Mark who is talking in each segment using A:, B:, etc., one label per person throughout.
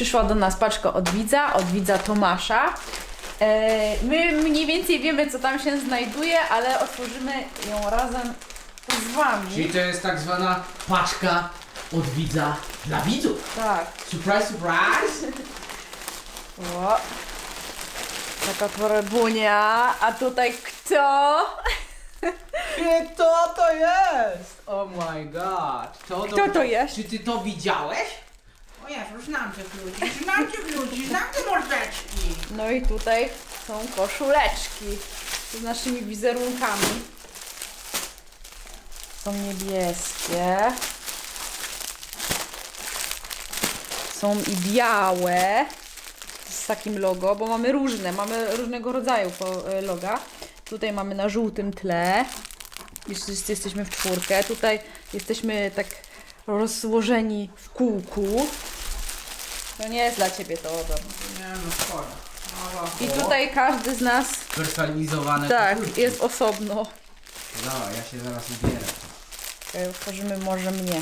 A: przyszła do nas paczka od widza, od widza Tomasza. E, My mniej więcej wiemy, co tam się znajduje, ale otworzymy ją razem z Wami.
B: Czyli to jest tak zwana paczka od widza dla widzów.
A: Tak.
B: Surprise, surprise!
A: O. Taka torebunia, a tutaj kto?
B: Kto to jest? Oh my god. To
A: Kto to jest?
B: Czy ty to widziałeś?
C: Jezu, znam tych ludzi, znam tych ludzi, znam te mordeczki.
A: No i tutaj są koszuleczki z naszymi wizerunkami. Są niebieskie. Są i białe z takim logo, bo mamy różne, mamy różnego rodzaju e, loga. Tutaj mamy na żółtym tle. Jeszcze jesteśmy w czwórkę. Tutaj jesteśmy tak rozłożeni w kółku. To nie jest dla Ciebie to, Odor.
B: Nie no szkoda. Ale-
A: I tutaj każdy z nas
B: Personalizowane
A: tak,
B: koszulki.
A: jest osobno.
B: Dobra, ja się zaraz ubierę.
A: Okej, otworzymy może mnie.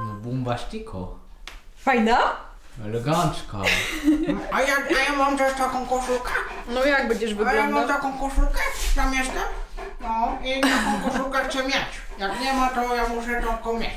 B: No bumbaściko.
A: Fajna?
B: Elegancka.
C: A ja, a ja mam też taką koszulkę?
A: No jak będziesz
C: A ja mam
A: wyglądał?
C: taką koszulkę? Tam jestem? No i taką koszulkę chcę mieć. Jak nie ma, to ja muszę taką mieć.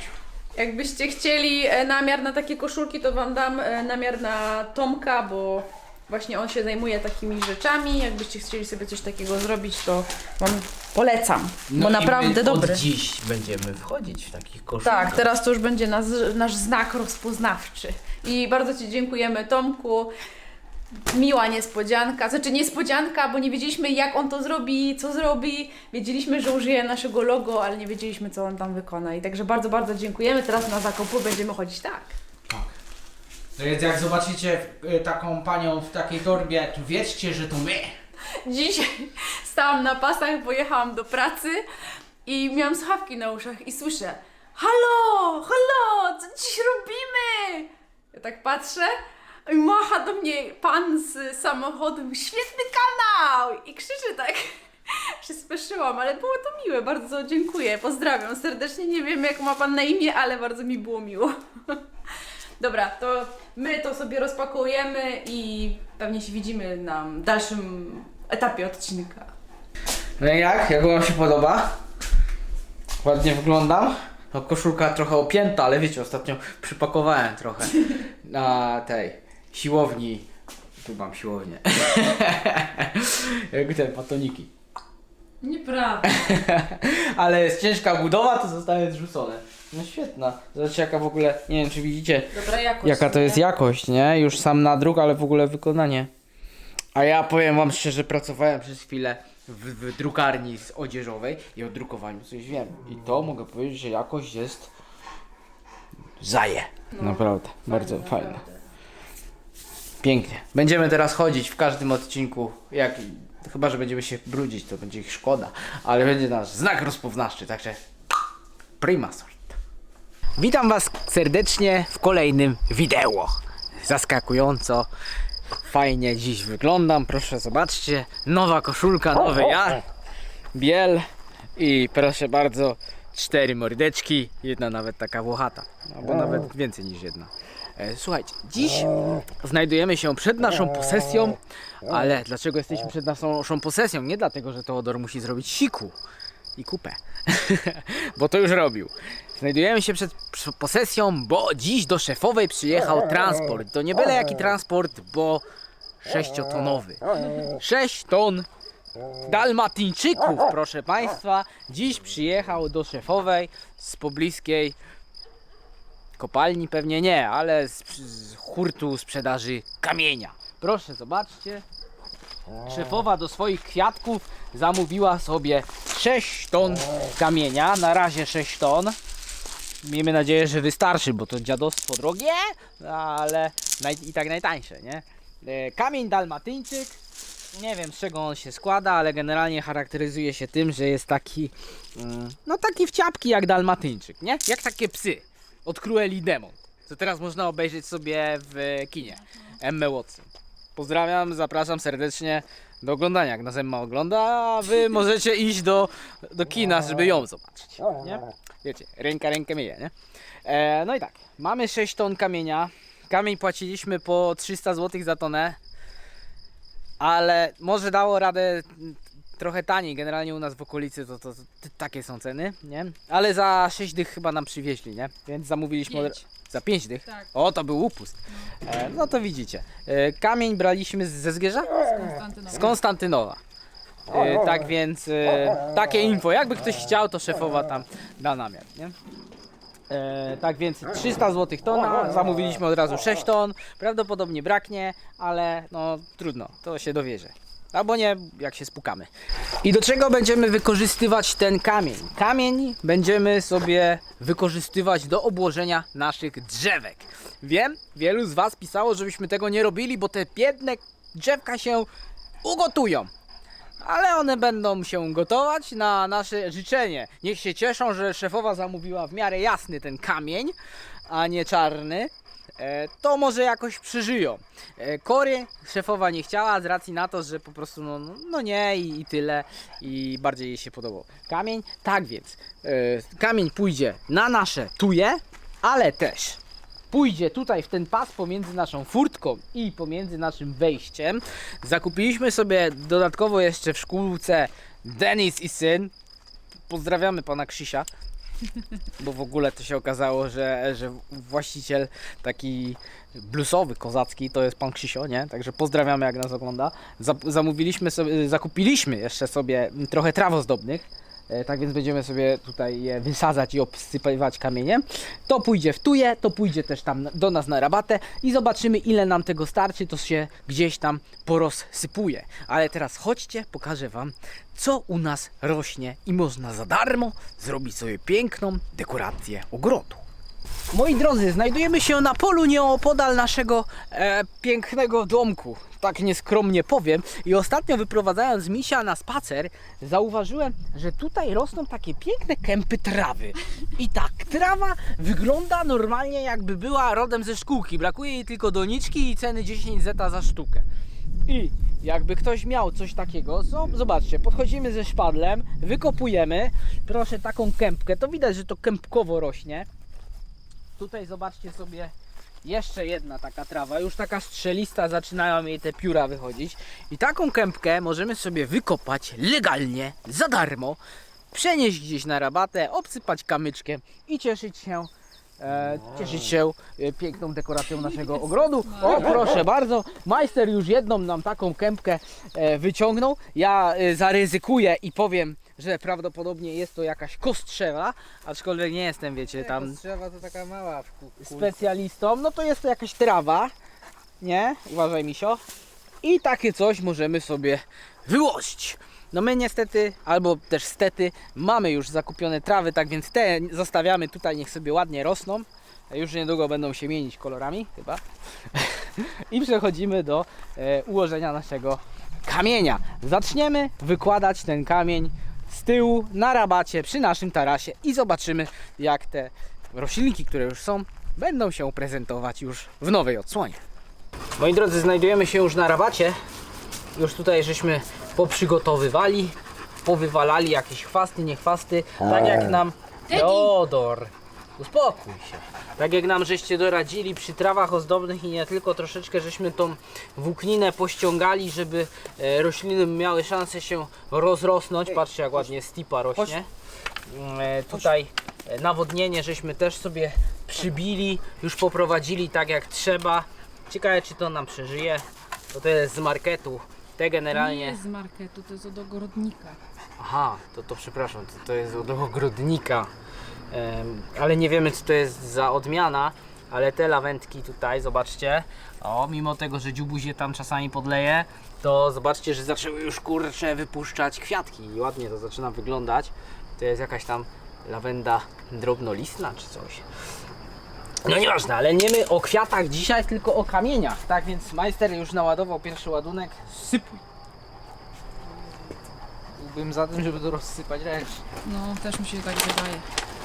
A: Jakbyście chcieli e, namiar na takie koszulki, to wam dam e, namiar na Tomka, bo właśnie on się zajmuje takimi rzeczami. Jakbyście chcieli sobie coś takiego zrobić, to wam polecam,
B: No
A: bo
B: i
A: naprawdę
B: my
A: dobry.
B: Od dziś będziemy wchodzić w takich koszulkach.
A: Tak, teraz to już będzie nas, nasz znak rozpoznawczy. I bardzo Ci dziękujemy, Tomku. Miła niespodzianka, znaczy niespodzianka, bo nie wiedzieliśmy jak on to zrobi, co zrobi. Wiedzieliśmy, że użyje naszego logo, ale nie wiedzieliśmy co on tam wykona. I także bardzo, bardzo dziękujemy. Teraz na zakupu będziemy chodzić tak.
B: Tak. To jest jak zobaczycie y, taką panią w takiej torbie, to wiedzcie, że to my.
A: Dzisiaj stałam na pasach, pojechałam do pracy i miałam słuchawki na uszach i słyszę Halo, halo, co dziś robimy? Ja tak patrzę i macha do mnie pan z samochodu, świetny kanał! I krzyczy tak. Się spieszyłam, ale było to miłe, bardzo dziękuję, pozdrawiam serdecznie, nie wiem jak ma pan na imię, ale bardzo mi było miło. Dobra, to my to sobie rozpakujemy i pewnie się widzimy na dalszym etapie odcinka.
B: No i jak? Jak wam się podoba? Ładnie wyglądam. No koszulka trochę opięta, ale wiecie, ostatnio przypakowałem trochę na tej siłowni. Tu mam siłownię. Jak te batoniki.
A: Nieprawda.
B: Ale jest ciężka budowa, to zostanie zrzucone. No świetna. Zobaczcie jaka w ogóle, nie wiem czy widzicie,
A: Dobra jakość.
B: jaka to
A: nie?
B: jest jakość, nie? Już sam nadruk, ale w ogóle wykonanie. A ja powiem wam szczerze, pracowałem przez chwilę w, w drukarni z odzieżowej i o drukowaniu coś wiem. I to mogę powiedzieć, że jakość jest zaje. naprawdę, bardzo fajna. Pięknie. Będziemy teraz chodzić w każdym odcinku, jak chyba, że będziemy się brudzić, to będzie ich szkoda, ale będzie nasz znak rozpoznawczy, także prima sort. Witam Was serdecznie w kolejnym wideo. Zaskakująco fajnie dziś wyglądam, proszę zobaczcie. Nowa koszulka, nowy ja, biel i proszę bardzo, cztery mordeczki, jedna nawet taka włochata, albo nawet więcej niż jedna. E, Słuchajcie, dziś znajdujemy się przed naszą posesją, ale dlaczego jesteśmy przed naszą posesją? Nie dlatego, że Teodor musi zrobić siku i kupę, bo to już robił. Znajdujemy się przed posesją, bo dziś do szefowej przyjechał transport. To nie byle jaki transport, bo sześciotonowy. 6 ton dalmatyńczyków, proszę Państwa. Dziś przyjechał do szefowej z pobliskiej kopalni, pewnie nie, ale z, z hurtu sprzedaży kamienia. Proszę, zobaczcie. Szefowa do swoich kwiatków zamówiła sobie 6 ton kamienia, na razie 6 ton. Miejmy nadzieję, że wystarczy, bo to dziadostwo drogie, ale i tak najtańsze, nie? E, Kamień dalmatyńczyk, nie wiem z czego on się składa, ale generalnie charakteryzuje się tym, że jest taki, mm, no taki wciapki jak dalmatyńczyk, nie? Jak takie psy od Cruelli Demon, co teraz można obejrzeć sobie w kinie. M. Watson. Pozdrawiam, zapraszam serdecznie do oglądania, jak Nazemma ogląda, a wy możecie iść do, do kina, żeby ją zobaczyć. Nie? Wiecie, ręka rękę myje, nie? E, no i tak, mamy 6 ton kamienia. Kamień płaciliśmy po 300 zł za tonę, ale może dało radę trochę taniej. Generalnie u nas w okolicy to, to, to takie są ceny, nie? Ale za 6 dych chyba nam przywieźli, nie? Więc zamówiliśmy od...
A: Pięć.
B: za 5 dych.
A: Tak.
B: O, to był upust. E, no to widzicie. E, kamień braliśmy z- ze Zgierza?
A: Konstantynowa.
B: Z Konstantynowa. E, tak więc e, takie info. Jakby ktoś chciał, to szefowa tam da namiar, nie? E, tak więc 300 zł tona, zamówiliśmy od razu 6 ton, prawdopodobnie braknie, ale no trudno, to się dowierzę. Albo nie, jak się spukamy. I do czego będziemy wykorzystywać ten kamień? Kamień będziemy sobie wykorzystywać do obłożenia naszych drzewek. Wiem, wielu z Was pisało, żebyśmy tego nie robili, bo te biedne drzewka się ugotują. Ale one będą się gotować na nasze życzenie. Niech się cieszą, że szefowa zamówiła w miarę jasny ten kamień, a nie czarny. E, to może jakoś przeżyją. E, kory szefowa nie chciała z racji na to, że po prostu no, no, no nie i, i tyle i bardziej jej się podobał. Kamień, tak więc e, kamień pójdzie na nasze tuje, ale też pójdzie tutaj w ten pas pomiędzy naszą furtką i pomiędzy naszym wejściem. Zakupiliśmy sobie dodatkowo jeszcze w szkółce Denis i syn. Pozdrawiamy pana Krzysia. Bo w ogóle to się okazało, że, że właściciel taki bluesowy, kozacki to jest pan Krzysio, nie? Także pozdrawiamy jak nas ogląda. Za, zamówiliśmy sobie, zakupiliśmy jeszcze sobie trochę traw ozdobnych. E, Tak więc będziemy sobie tutaj je wysadzać i obsypywać kamieniem. To pójdzie w tuje, to pójdzie też tam do nas na rabatę i zobaczymy ile nam tego starczy, to się gdzieś tam porozsypuje. Ale teraz chodźcie, pokażę Wam co u nas rośnie i można za darmo zrobić sobie piękną dekorację ogrodu. Moi drodzy, znajdujemy się na polu nieopodal naszego e, pięknego domku. Tak nieskromnie powiem. I ostatnio wyprowadzając misia na spacer, zauważyłem, że tutaj rosną takie piękne kępy trawy. I tak, trawa wygląda normalnie jakby była rodem ze szkółki. Brakuje jej tylko doniczki i ceny 10 zeta za sztukę. I jakby ktoś miał coś takiego, zo- zobaczcie, podchodzimy ze szpadlem, wykopujemy, proszę taką kępkę, to widać, że to kępkowo rośnie. Tutaj zobaczcie sobie jeszcze jedna taka trawa, już taka strzelista, zaczynają jej te pióra wychodzić. I taką kępkę możemy sobie wykopać legalnie, za darmo, przenieść gdzieś na rabatę, obsypać kamyczkiem i cieszyć się E, cieszyć się e, piękną dekoracją naszego ogrodu. O, proszę bardzo, majster już jedną nam taką kępkę e, wyciągnął. Ja e, zaryzykuję i powiem, że prawdopodobnie jest to jakaś kostrzewa, aczkolwiek nie jestem, wiecie, tam
D: Drzewa to taka mała w
B: specjalistą. No to jest to jakaś trawa, nie? Uważaj, misio. I takie coś możemy sobie wyłożyć. No my niestety, albo też stety, mamy już zakupione trawy, tak więc te zostawiamy tutaj, niech sobie ładnie rosną. Już niedługo będą się mienić kolorami, chyba. I przechodzimy do e, ułożenia naszego kamienia. Zaczniemy wykładać ten kamień z tyłu na rabacie przy naszym tarasie i zobaczymy jak te roślinki, które już są, będą się prezentować już w nowej odsłonie. Moi drodzy, znajdujemy się już na rabacie. Już tutaj żeśmy poprzygotowywali, powywalali jakieś chwasty, nie chwasty, tak jak nam Teodor, uspokój się. Tak jak nam żeście doradzili przy trawach ozdobnych i nie tylko, troszeczkę żeśmy tą włókninę pościągali, żeby e, rośliny miały szansę się rozrosnąć. Patrzcie jak ładnie stipa rośnie. E, tutaj nawodnienie żeśmy też sobie przybili, już poprowadzili tak jak trzeba. Ciekawe czy to nam przeżyje, bo to jest z marketu. Te
A: Nie
B: generalnie.
A: jest z marketu, to jest od ogrodnika.
B: Aha, to, to przepraszam, to, to jest od ogrodnika. Ale nie wiemy co to jest za odmiana. Ale te lawędki tutaj, zobaczcie. O, mimo tego, że dziubuzie tam czasami podleje, to zobaczcie, że zaczęły już kurcze wypuszczać kwiatki. I ładnie to zaczyna wyglądać. To jest jakaś tam lawenda drobnolistna czy coś. No nieważne, ale nie my o kwiatach dzisiaj, tylko o kamieniach. Tak więc majster już naładował pierwszy ładunek. Sypuj. Byłbym za tym, żeby to rozsypać ręcznie.
A: No, też mi się tak wydaje.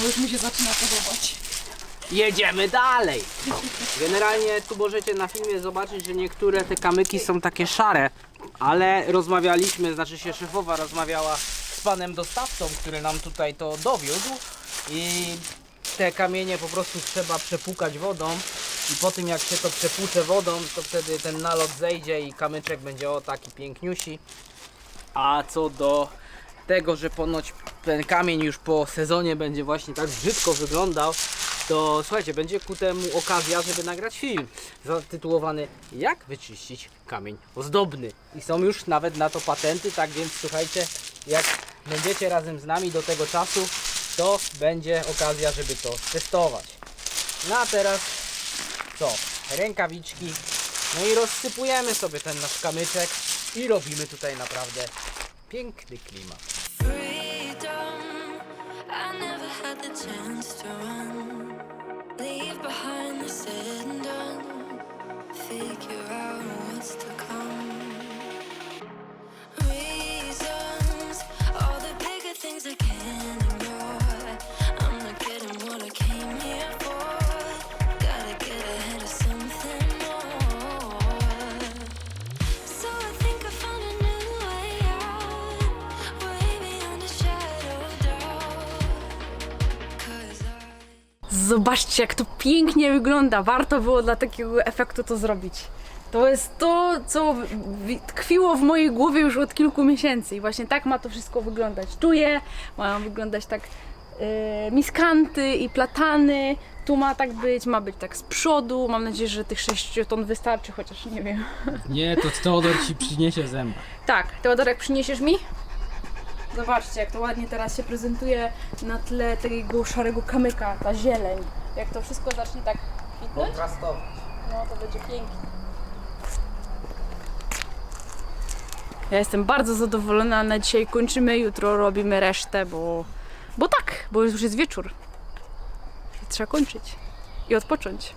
A: bo już mi się zaczyna podobać.
B: Jedziemy dalej. Generalnie tu możecie na filmie zobaczyć, że niektóre te kamyki są takie szare, ale rozmawialiśmy, znaczy się szefowa rozmawiała z panem dostawcą, który nam tutaj to dowiózł i te kamienie po prostu trzeba przepłukać wodą i po tym jak się to przepłucze wodą, to wtedy ten nalot zejdzie i kamyczek będzie o taki piękniusi. A co do tego, że ponoć ten kamień już po sezonie będzie właśnie tak brzydko wyglądał, to słuchajcie, będzie ku temu okazja, żeby nagrać film zatytułowany Jak wyczyścić kamień ozdobny. I są już nawet na to patenty, tak więc słuchajcie, jak będziecie razem z nami do tego czasu, to będzie okazja, żeby to testować. No a teraz co? Rękawiczki. No i rozsypujemy sobie ten nasz kamyczek i robimy tutaj naprawdę piękny klimat.
A: Zobaczcie, jak to pięknie wygląda. Warto było dla takiego efektu to zrobić. To jest to, co tkwiło w mojej głowie już od kilku miesięcy i właśnie tak ma to wszystko wyglądać. Czuję, mają wyglądać tak e, miskanty i platany. Tu ma tak być, ma być tak z przodu. Mam nadzieję, że tych 6 ton wystarczy, chociaż nie wiem.
B: Nie, to Teodor ci przyniesie zęba.
A: Tak, Teodorek, przyniesiesz mi? Zobaczcie, jak to ładnie teraz się prezentuje na tle tego szarego kamyka, ta zieleń. Jak to wszystko zacznie tak kwitnąć,
B: Kontrastować.
A: no to będzie pięknie. Ja jestem bardzo zadowolona, na dzisiaj kończymy, jutro robimy resztę, bo, bo tak, bo już jest wieczór. I trzeba kończyć i odpocząć.